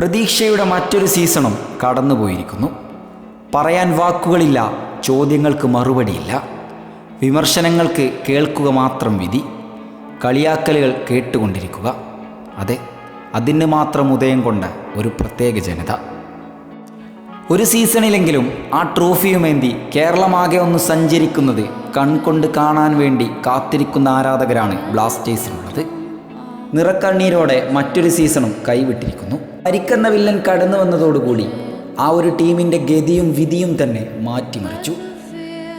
പ്രതീക്ഷയുടെ മറ്റൊരു സീസണും കടന്നുപോയിരിക്കുന്നു. പറയാൻ വാക്കുകളില്ല ചോദ്യങ്ങൾക്ക് മറുപടിയില്ല. വിമർശനങ്ങൾക്ക് കേൾക്കുക മാത്രം വിധി കളിയാക്കലുകൾ കേട്ടുകൊണ്ടിരിക്കുക. അതെ അതിന് മാത്രം ഉദയം കൊണ്ട ഒരു പ്രത്യേക ജനത. ഒരു സീസണിലെങ്കിലും ആ ട്രോഫിയുമേന്തി കേരളമാകെ ഒന്ന് സഞ്ചരിക്കുന്നത് കൺകൊണ്ട് കാണാൻ വേണ്ടി കാത്തിരിക്കുന്ന ആരാധകരാണ് ബ്ലാസ്റ്റേഴ്സിനുള്ളത്. നിറക്കണ്ണീരോടെ മറ്റൊരു സീസണും കൈവിട്ടിരിക്കുന്നു. പരിക്കെന്ന വില്ലൻ കടന്നു വന്നതോടുകൂടി ആ ഒരു ടീമിന്റെ ഗതിയും വിധിയും തന്നെ മാറ്റിമറിച്ചു.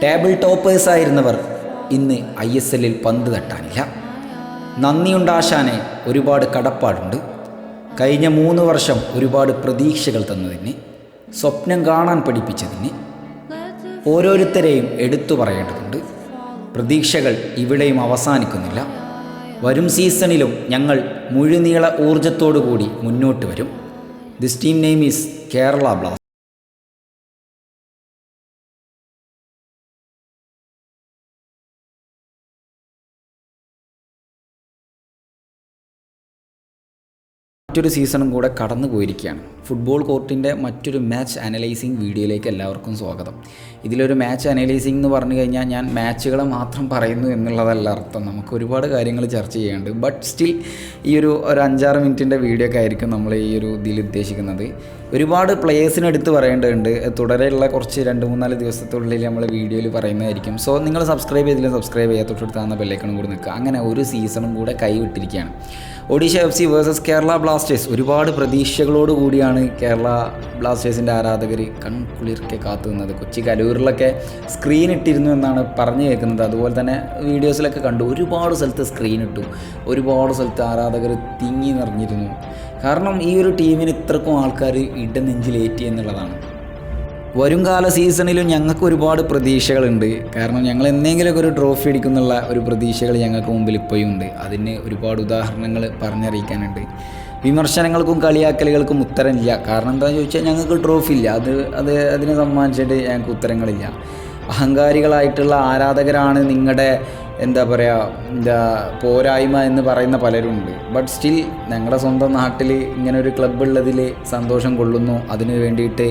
ടേബിൾ ടോപ്പേഴ്സായിരുന്നവർ ഇന്ന് ഐ എസ് എല്ലിൽ പന്ത് തട്ടാനില്ല. നന്ദിയുണ്ടാശാനെ ഒരുപാട് കടപ്പാടുണ്ട്. കഴിഞ്ഞ മൂന്ന് വർഷം ഒരുപാട് പ്രതീക്ഷകൾ തന്നതിന് സ്വപ്നം കാണാൻ പഠിപ്പിച്ചതിന് ഓരോരുത്തരെയും എടുത്തു പറയേണ്ടതുണ്ട്. പ്രതീക്ഷകൾ ഇവിടെയും അവസാനിക്കുന്നില്ല. വരും സീസണിലും ഞങ്ങൾ മുഴുനീള ഊർജത്തോടു കൂടി മുന്നോട്ട് വരും. This team name is Kerala blast മറ്റൊരു സീസണും കൂടെ കടന്നു പോയിരിക്കുകയാണ്. ഫുട്ബോൾ കോർട്ടിന്റെ മറ്റൊരു മാച്ച് അനലൈസിങ് വീഡിയോയിലേക്ക് എല്ലാവർക്കും സ്വാഗതം. ഇതിലൊരു മാച്ച് അനലൈസിങ് എന്ന് പറഞ്ഞു കഴിഞ്ഞാൽ ഞാൻ മാച്ചുകളെ മാത്രം പറയുന്നു എന്നുള്ളതല്ല അർത്ഥം. നമുക്ക് ഒരുപാട് കാര്യങ്ങൾ ചർച്ച ചെയ്യാനുണ്ട്. ബട്ട് സ്റ്റിൽ ഈ ഒരു ഒരു അഞ്ചാറ് മിനിറ്റിന്റെ വീഡിയോ ഒക്കെ ആയിരിക്കും നമ്മൾ ഈ ഒരു ഇതിൽ ഉദ്ദേശിക്കുന്നത്. ഒരുപാട് പ്ലേയേഴ്സിനെടുത്ത് പറയേണ്ടതുണ്ട്. തുടരെയുള്ള കുറച്ച് രണ്ട് മൂന്നാൽ ദിവസത്തിനുള്ളിൽ നമ്മൾ വീഡിയോയിൽ പറയുന്നതായിരിക്കും. സോ നിങ്ങൾ സബ്സ്ക്രൈബ് ചെയ്തില്ല സബ്സ്ക്രൈബ് ചെയ്യാത്ത തൊട്ടടുത്ത് ബെല്ലൈക്കണും കൂടി നിൽക്കുക. അങ്ങനെ ഒരു സീസണും കൂടെ കൈവിട്ടിരിക്കുകയാണ്. Odisha F C versus Kerala blasters. ഒരുപാട് പ്രതീക്ഷകളോട് കൂടിയാണ് കേരള ബ്ലാസ്റ്റേഴ്സിന്റെ ആരാധകർ കൺകുളിർക്കെ കാത്തു നിന്നത് കൊച്ചി കലൂരിലൊക്കെ സ്ക്രീൻ ഇട്ടിരുന്നു എന്നാണ് പറഞ്ഞു കേൾക്കുന്നത്. അതുപോലെ തന്നെ വീഡിയോസിലൊക്കെ കണ്ടു. ഒരുപാട് സ്ഥലത്ത് സ്ക്രീൻ ഇട്ടു. ഒരുപാട് സ്ഥലത്ത് ആരാധകർ തിങ്ങി നിറഞ്ഞിരുന്നു. കാരണം ഈ ഒരു ടീമിന് ഇത്രക്കും ആൾക്കാർ ഇടനെഞ്ചിലേറ്റി എന്നുള്ളതാണ്. വരുംകാല സീസണിലും ഞങ്ങൾക്ക് ഒരുപാട് പ്രതീക്ഷകളുണ്ട്. കാരണം ഞങ്ങൾ എന്തെങ്കിലുമൊക്കെ ഒരു ട്രോഫി അടിക്കുന്നുള്ള ഒരു പ്രതീക്ഷകൾ ഞങ്ങൾക്ക് മുമ്പിൽ ഇപ്പോഴും ഉണ്ട്. അതിന് ഒരുപാട് ഉദാഹരണങ്ങൾ പറഞ്ഞറിയിക്കാനുണ്ട്. വിമർശനങ്ങൾക്കും കളിയാക്കലുകൾക്കും ഉത്തരമില്ല. കാരണം എന്താണെന്ന് ചോദിച്ചാൽ ഞങ്ങൾക്ക് ട്രോഫി ഇല്ല. അത് അത് അതിനെ സമ്മാനിച്ചിട്ട് ഞങ്ങൾക്ക് ഉത്തരങ്ങളില്ല. അഹങ്കാരികളായിട്ടുള്ള ആരാധകരാണ് നിങ്ങളുടെ എന്താ പറയുക എന്താ പോരായ്മ എന്ന് പറയുന്ന പലരുണ്ട്. ബട്ട് സ്റ്റിൽ ഞങ്ങളുടെ സ്വന്തം നാട്ടിൽ ഇങ്ങനെ ഒരു ക്ലബ്ബ് ഉള്ളതിൽ സന്തോഷം കൊള്ളുന്നു. അതിന് വേണ്ടിയിട്ട്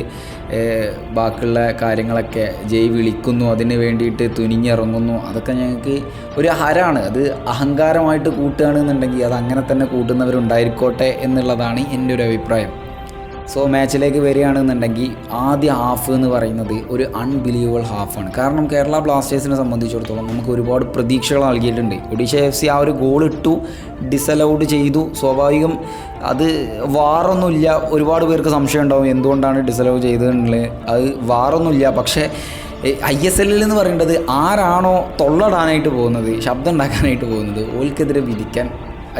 ബാക്കിയുള്ള കാര്യങ്ങളൊക്കെ ജയ് വിളിക്കുന്നു. അതിന് വേണ്ടിയിട്ട് തുനിഞ്ഞിറങ്ങുന്നു. അതൊക്കെ ഞങ്ങൾക്ക് ഒരു ഹരാണ്. അത് അഹങ്കാരമായിട്ട് കൂട്ടുകയാണെന്നുണ്ടെങ്കിൽ അത് അങ്ങനെ തന്നെ കൂട്ടുന്നവരുണ്ടായിരിക്കോട്ടെ എന്നുള്ളതാണ് എന്റെ ഒരു അഭിപ്രായം. സോ മാച്ചിലേക്ക് വരികയാണെന്നുണ്ടെങ്കിൽ ആദ്യ ഹാഫ് എന്ന് പറയുന്നത് ഒരു അൺബിലീവബിൾ ഹാഫാണ് കാരണം കേരള ബ്ലാസ്റ്റേഴ്സിനെ സംബന്ധിച്ചിടത്തോളം നമുക്ക് ഒരുപാട് പ്രതീക്ഷകൾ നൽകിയിട്ടുണ്ട്. ഒഡീഷ എഫ് സി ആ ഒരു ഗോൾ ഇട്ടു ഡിസലൗഡ് ചെയ്തു. സ്വാഭാവികം അത് വാറൊന്നുമില്ല. ഒരുപാട് പേർക്ക് സംശയം ഉണ്ടാവും എന്തുകൊണ്ടാണ് ഡിസലൗഡ് ചെയ്തതെന്നുള്ളത്. അത് വാറൊന്നുമില്ല. പക്ഷേ ഐ എസ് എല്ലിൽ എന്ന് പറയേണ്ടത് ആരാണോ തൊള്ളടാനായിട്ട് പോകുന്നത് ശബ്ദം ഉണ്ടാക്കാനായിട്ട് പോകുന്നത് ഓൽക്കെതിരെ വിധിക്കാൻ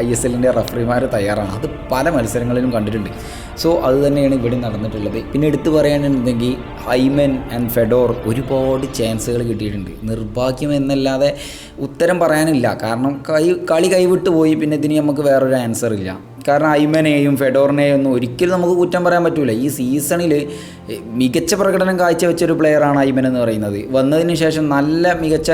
ഐ എസ് എല്ലിന്റെ റഫറിമാർ തയ്യാറാണ്. അത് പല മത്സരങ്ങളിലും കണ്ടിട്ടുണ്ട്. സോ അത് തന്നെയാണ് ഇവിടെ നടന്നിട്ടുള്ളത്. പിന്നെ എടുത്തു പറയാനുണ്ടെങ്കിൽ ഹൈമൻ ആൻഡ് ഫെഡോർ ഒരുപാട് ചാൻസുകൾ കിട്ടിയിട്ടുണ്ട്. നിർഭാഗ്യം എന്നല്ലാതെ ഉത്തരം പറയാനില്ല. കാരണം കൈ കളി കൈവിട്ട് പോയി പിന്നെ ഇതിന് നമുക്ക് വേറൊരു ആൻസർ ഇല്ല കാരണം ഐമനെയും ഫെഡോറിനെയും ഒന്നും ഒരിക്കലും നമുക്ക് കുറ്റം പറയാൻ പറ്റില്ല ഈ സീസണിൽ മികച്ച പ്രകടനം കാഴ്ചവെച്ച ഒരു പ്ലെയറാണ് ഐമൻ എന്ന് പറയുന്നത്. വന്നതിന് ശേഷം നല്ല മികച്ച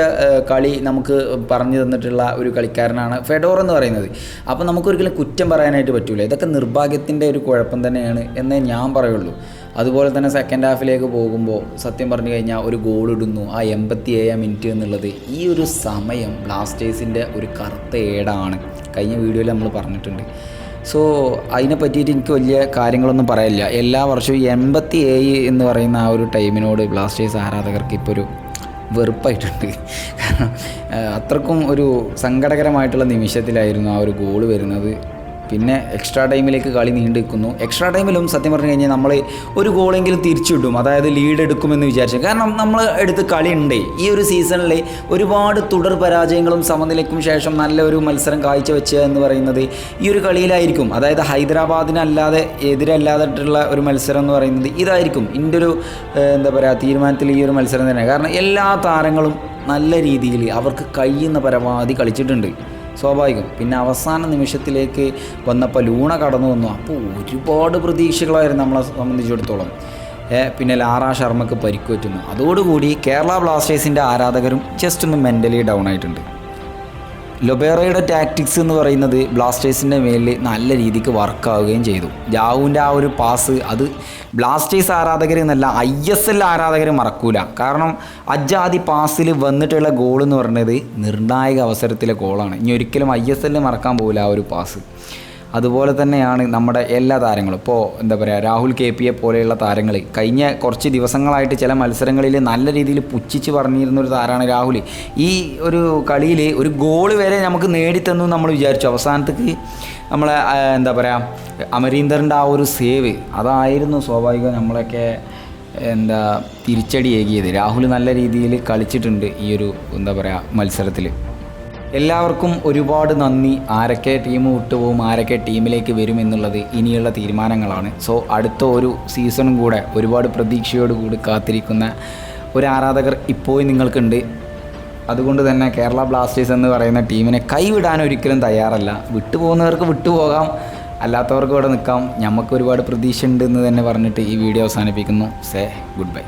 കളി നമുക്ക് പറഞ്ഞു തന്നിട്ടുള്ള ഒരു കളിക്കാരനാണ് ഫെഡോർ എന്ന് പറയുന്നത്. അപ്പോൾ നമുക്കൊരിക്കലും കുറ്റം പറയാനായിട്ട് പറ്റില്ല ഇതൊക്കെ നിർഭാഗ്യത്തിന്റെ ഒരു കുഴപ്പം തന്നെയാണ് എന്നേ ഞാൻ പറയുള്ളൂ. അതുപോലെ തന്നെ സെക്കൻഡ് ഹാഫിലേക്ക് പോകുമ്പോൾ സത്യം പറഞ്ഞു കഴിഞ്ഞാൽ ഒരു ഗോൾ ഇടുന്നു. ആ എൺപത്തി ഏഴാം മിനിറ്റ് എന്നുള്ളത് ഈ ഒരു സമയം ബ്ലാസ്റ്റേഴ്സിന്റെ ഒരു കറുത്ത ഏടാണ്. കഴിഞ്ഞ വീഡിയോയിൽ നമ്മൾ പറഞ്ഞിട്ടുണ്ട്. സോ അതിനെ പറ്റിയിട്ട് എനിക്ക് വലിയ കാര്യങ്ങളൊന്നും പറയില്ല എല്ലാ വർഷവും എൺപത്തി ഏഴ് എന്ന് പറയുന്ന ആ ഒരു ടൈമിനോട് ബ്ലാസ്റ്റേഴ്സ് ആരാധകർക്ക് ഇപ്പോൾ ഒരു വെറുപ്പായിട്ടുണ്ട്. കാരണം അത്രക്കും ഒരു സങ്കടകരമായിട്ടുള്ള നിമിഷത്തിലായിരുന്നു ആ ഒരു ഗോൾ വരുന്നത്. പിന്നെ എക്സ്ട്രാ ടൈമിലേക്ക് കളി നീണ്ടു നിൽക്കുന്നു എക്സ്ട്രാ ടൈമിലും സത്യം പറഞ്ഞു കഴിഞ്ഞാൽ നമ്മൾ ഒരു ഗോളെങ്കിലും തിരിച്ചിടും. അതായത് ലീഡ് എടുക്കുമെന്ന് വിചാരിച്ചു. കാരണം നമ്മൾ എടുത്ത് കളി ഉണ്ട് ഈ ഒരു സീസണിൽ ഒരുപാട് തുടർ പരാജയങ്ങളും സമനിലയ്ക്കും ശേഷം നല്ലൊരു മത്സരം കാഴ്ചവെച്ച് എന്ന് പറയുന്നത് ഈ ഒരു കളിയിലായിരിക്കും. അതായത് ഹൈദരാബാദിനല്ലാതെ എതിരല്ലാതിട്ടുള്ള ഒരു മത്സരം എന്ന് പറയുന്നത് ഇതായിരിക്കും. എന്റെ ഒരു എന്താ പറയുക തീരുമാനത്തിൽ ഈ ഒരു മത്സരം തന്നെ. കാരണം എല്ലാ താരങ്ങളും നല്ല രീതിയിൽ അവർക്ക് കഴിയുന്ന പരമാവധി കളിച്ചിട്ടുണ്ട്. സ്വാഭാവികം. പിന്നെ അവസാന നിമിഷത്തിലേക്ക് വന്നപ്പോൾ ലൂണ കടന്നു വന്നു. അപ്പോൾ ഒരുപാട് പ്രതീക്ഷകളായിരുന്നു നമ്മളെ സംബന്ധിച്ചിടത്തോളം. പിന്നെ ലാറ ശർമ്മക്ക് പരിക്ക് പറ്റുന്നു അതോടുകൂടി കേരള ബ്ലാസ്റ്റേഴ്സിന്റെ ആരാധകരും ജസ്റ്റ് ഒന്ന് മെന്റലി ഡൗൺ ആയിട്ടുണ്ട്. ലൊബേറയുടെ ടാക്ടിക്സ് എന്ന് പറയുന്നത് ബ്ലാസ്റ്റേഴ്സിന്റെ മേലിൽ നല്ല രീതിക്ക് വർക്കാവുകയും ചെയ്തു. ജാവുവിന്റെ ആ ഒരു പാസ് അത് ബ്ലാസ്റ്റേഴ്സ് ആരാധകർ എന്നല്ല ഐ എസ് എൽ ആരാധകർ മറക്കൂല. കാരണം അജാതി പാസിൽ വന്നിട്ടുള്ള ഗോൾ എന്ന് പറയുന്നത് നിർണായക അവസരത്തിലെ ഗോളാണ് ഇനി ഒരിക്കലും ഐ എസ് എല്ലിൽ മറക്കാൻ പോകില്ല ആ ഒരു പാസ് അതുപോലെ തന്നെയാണ് നമ്മുടെ എല്ലാ താരങ്ങളും. ഇപ്പോൾ എന്താ പറയുക രാഹുൽ കെ പിയെ പോലെയുള്ള താരങ്ങൾ കഴിഞ്ഞ കുറച്ച് ദിവസങ്ങളായിട്ട് ചില മത്സരങ്ങളിൽ നല്ല രീതിയിൽ പുച്ഛിച്ച് പറഞ്ഞിരുന്ന ഒരു താരമാണ് രാഹുൽ ഈ ഒരു കളിയിൽ ഒരു ഗോൾ വരെ നമുക്ക് നേടിത്തന്നു നമ്മൾ വിചാരിച്ചു. അവസാനത്തേക്ക് നമ്മളെ എന്താ പറയുക അമരീന്ദറിന്റെ ആ ഒരു സേവ് അതായിരുന്നു സ്വാഭാവികം നമ്മളൊക്കെ എന്താ തിരിച്ചടി ഏകിയത് രാഹുൽ നല്ല രീതിയിൽ കളിച്ചിട്ടുണ്ട് ഈ ഒരു എന്താ പറയുക മത്സരത്തിൽ എല്ലാവർക്കും ഒരുപാട് നന്ദി. ആരൊക്കെ ടീം വിട്ടുപോകും ആരൊക്കെ ടീമിലേക്ക് വരും എന്നുള്ളത് ഇനിയുള്ള തീരുമാനങ്ങളാണ്. സോ അടുത്ത ഒരു സീസണും കൂടെ ഒരുപാട് പ്രതീക്ഷയോടുകൂടി കാത്തിരിക്കുന്ന ഒരു ആരാധകർ ഇപ്പോഴും നിങ്ങൾക്കുണ്ട്. അതുകൊണ്ട് തന്നെ കേരള ബ്ലാസ്റ്റേഴ്സ് എന്ന് പറയുന്ന ടീമിനെ കൈവിടാൻ ഒരിക്കലും തയ്യാറല്ല. വിട്ടുപോകുന്നവർക്ക് വിട്ടുപോകാം അല്ലാത്തവർക്ക് ഇവിടെ നിൽക്കാം. നമുക്ക് ഒരുപാട് പ്രതീക്ഷ ഉണ്ട് എന്ന് തന്നെ പറഞ്ഞിട്ട് ഈ വീഡിയോ അവസാനിപ്പിക്കുന്നു. Say good bye